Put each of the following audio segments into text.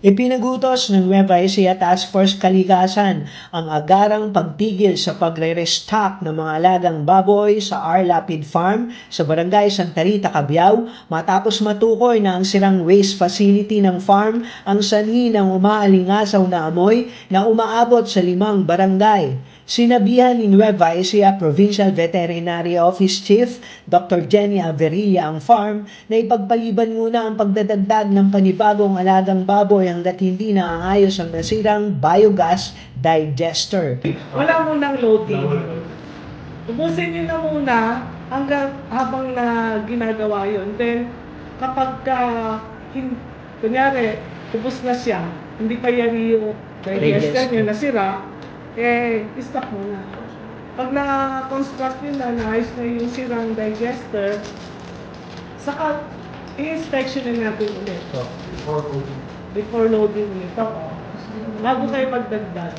Ipinagutos ng Nueva Ecija Task Force Kalikasan ang agarang pagpigil sa pagre-restock ng mga alagang baboy sa R. Lapid Farm sa Barangay Santa Rita, Cabiao matapos matukoy na ang sirang waste facility ng farm ang sanhi ng umaalingasaw na amoy na umaabot sa limang barangay. Sinabihan ni Nueva Ecija Provincial Veterinary Office Chief Dr. Jenny Averilla ang farm na ipagpaliban muna ang pagdadagdag ng panibagong alagang baboy hanggat hindi naaayos ang nasirang biogas digester. Wala munang loading. Ubusin nyo na muna hanggang habang na ginagawa yun. Then, kapag ka, hin, kunyari, ubus na siya, hindi pa yan yung digester nyo nasira, eh, stop muna. Pag na-construct nyo na, naayos na yung sirang digester, saka, i-inspection na natin ulit. Before loading ulit. Oo. Bago kayo magdagdag.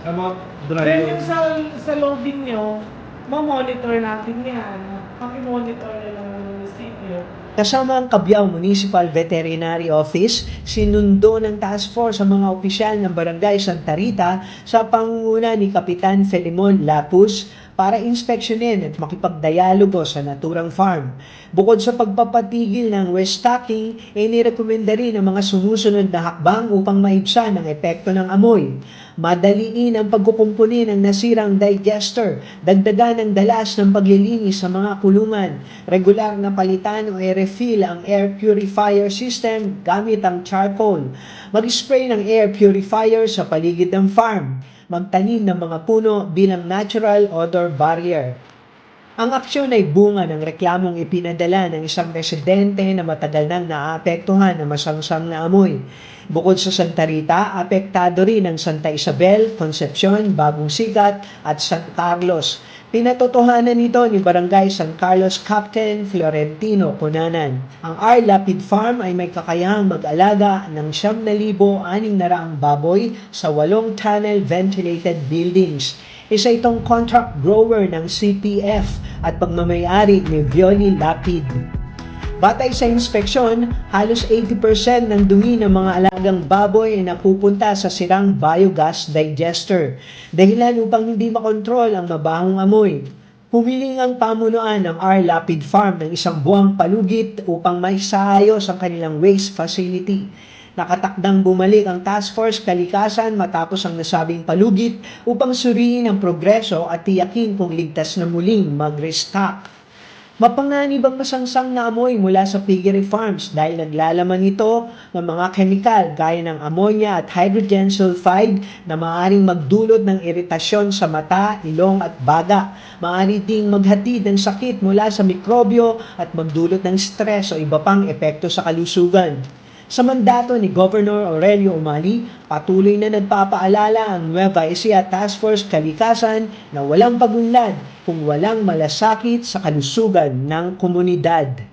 Sama, Then yung sa, sa loading nyo, ma-monitor natin yan. Paki-monitor na lang ng munisipyo. Kasama ang Cabiao Municipal Veterinary Office, sinundo ng task force ang mga opisyal ng Barangay Santa Rita sa pangunguna ni Kapitan Felimon Lapus para inspeksyonin at makipagdialogo sa naturang farm. Bukod sa pagpapatigil ng restocking, ay nirekomenda rin ang mga sumusunod na hakbang upang maibsan ang epekto ng amoy. Madaliin ang pagkukumpuni ng nasirang digester, dagdagan ng dalas ng paglilinis sa mga kulungan, regular na palitan o i-refill ang air purifier system gamit ang charcoal, mag-spray ng air purifier sa paligid ng farm, magtanim ng mga puno bilang natural odor barrier. Ang aksyon ay bunga ng reklamong ipinadala ng isang residente na matagal nang naapektuhan ng masangsang na amoy. Bukod sa Santa Rita, apektado rin ang Santa Isabel, Concepcion, Bagong Sikat at San Carlos. Pinatotohanan nito ni Barangay San Carlos Captain Florentino Cunanan. Ang R. Lapid Farm ay may kakayahang mag-alaga ng 7,600 baboy sa walong tunnel ventilated buildings. Isa itong contract grower ng CPF at pagmamayari ni Violi Lapid. Batay sa inspeksyon, halos 80% ng dumi ng mga alagang baboy ay napupunta sa sirang biogas digester, dahilan upang hindi makontrol ang mabahong amoy. Humiling ang pamunuan ng R. Lapid Farm ng isang buwang palugit upang maisaayos ang kanilang waste facility. Nakatakdang bumalik ang Task Force Kalikasan matapos ang nasabing palugit upang suriin ang progreso at tiyakin kung ligtas na muling mag-restock. Mapanganib ang masangsang na amoy mula sa piggery farms dahil naglalaman ito ng mga kemikal gaya ng ammonia at hydrogen sulfide na maaaring magdulot ng iritasyon sa mata, ilong at baga. Maaari ding maghatid ng sakit mula sa mikrobyo at magdulot ng stress o iba pang epekto sa kalusugan. Sa mandato ni Governor Aurelio Umali, patuloy na nagpapaalala ang Nueva Ecija Task Force Kalikasan na walang pagunlad kung walang malasakit sa kalusugan ng komunidad.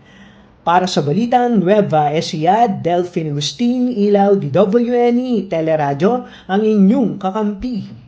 Para sa Balitang Nueva Ecija, Delphine Agustin, Ilaw, DWNE, Teleradyo, ang inyong kakampi.